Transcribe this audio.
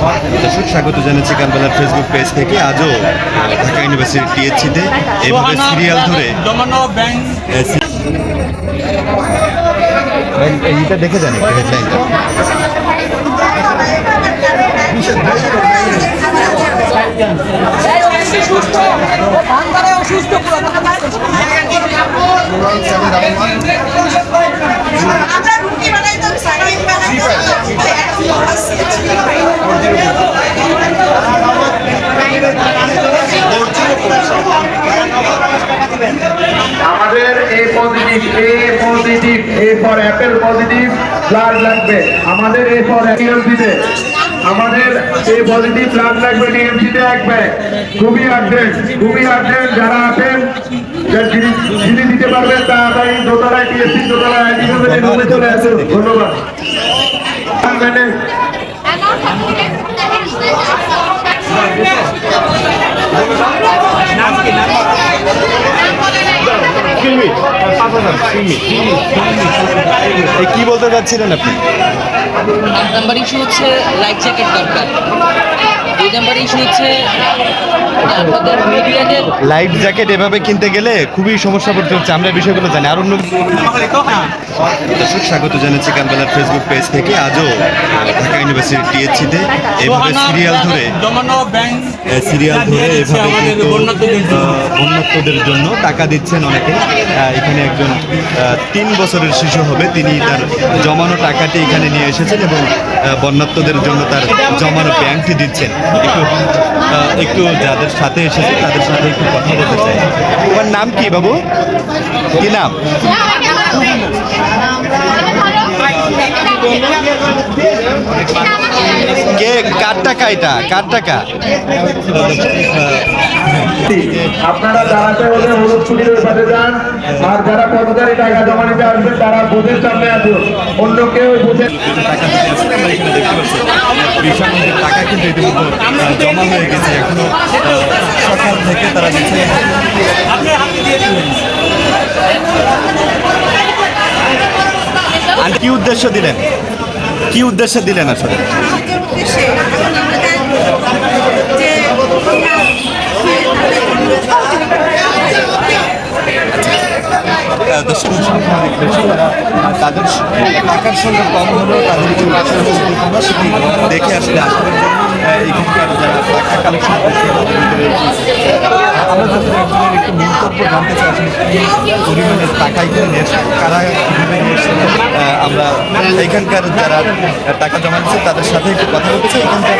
দর্শক স্বাগত জানাচ্ছি কালবেলার ফেসবুক পেজ থেকে। আজও ঢাকা ইউনিভার্সিটি টিএসসিতে এইভাবে সিরিয়াল ধরে। এইটা দেখে হেডলাইনটা অসুস্থ পুরো আমরা রুটি বানাইতাম সাকিব আমাদের A positive A positive A for apple positive blood লাগবে। আমাদের এ ফর ডিএমসিতে আমাদের এ পজিটিভ ব্লাড লাগবে ডিএমসিতে এক ব্যাগ খুবই আর্জেন্ট খুবই আর্জেন্ট যারা আছেন যিনি দিতে পারবেন তাড়াতাড়ি দোতলায় টিএসসি দোতলায় আইডি রুমে চলে আসুন ধন্যবাদ। এই কি বলতে চাচ্ছিলেন আপনি? এক নাম্বার ইস্যু হচ্ছে লাইফ জ্যাকেট দরকার। দুই নাম্বার ইস্যু হচ্ছে আমাদের মিডিয়াদের লাইফ জ্যাকেট এভাবে কিনতে গেলে খুবই সমস্যা পড়তে হচ্ছে আমরা এই বিষয়গুলো জানি। আর অন্য দর্শক স্বাগত জানাচ্ছি কালবেলার ফেসবুক পেজ থেকে। আজও ঢাকা ইউনিভার্সিটি টিএসসিতে এইভাবে সিরিয়াল ধরে সিরিয়াল ধরে এভাবে কিন্তু বন্যার্থদের জন্য। টাকা দিচ্ছেন অনেকে। এখানে একজন তিন বছরের শিশু হবে। তিনি তার জমানো টাকাটি এখানে নিয়ে এসেছেন এবং আহ, বন্যার্থদের জন্য তার জমানো ব্যাংকটি দিচ্ছেন। একটু একটু যাদের সাথে এসেছে তাদের সাথে একটু কথা বলতে চাই। তোমার নাম কি বাবু? কি নাম? কে কার টাকা এটা? কার টাকা? আপনারা দাঁড়াতে হলে হলুদ ছুটির পাশে যান আর যারা পদচারী টাকা জমা নিতে আসবেন তারা বুথের সামনে আসুন। অন্য কেউ বুথের টাকা বিশাল কিন্তু ইতিমধ্যে জমা হয়ে গেছে এখনও সকাল থেকে তারা দিচ্ছে আর কি উদ্দেশ্য দিলেন? কি উদ্দেশ্যে দিলেন আসলে? তাদের স- টাকার সঙ্গে কম হলেও তাদের যে সেটি দেখে আসলে আসলে এখানকার যারা টাকা কালেকশন করছে তাদের ভিতরে কি- আমরা যাদের একজনের একটু মন্তব্য জানতে চাই আসলে কি পরিমাণের টাকা এখানে নিয়ে কারা কীভাবে নিয়ে আমরা এখানকার যারা টাকা জমা দিচ্ছে তাদের সাথে একটু কথা চাই এখানকার।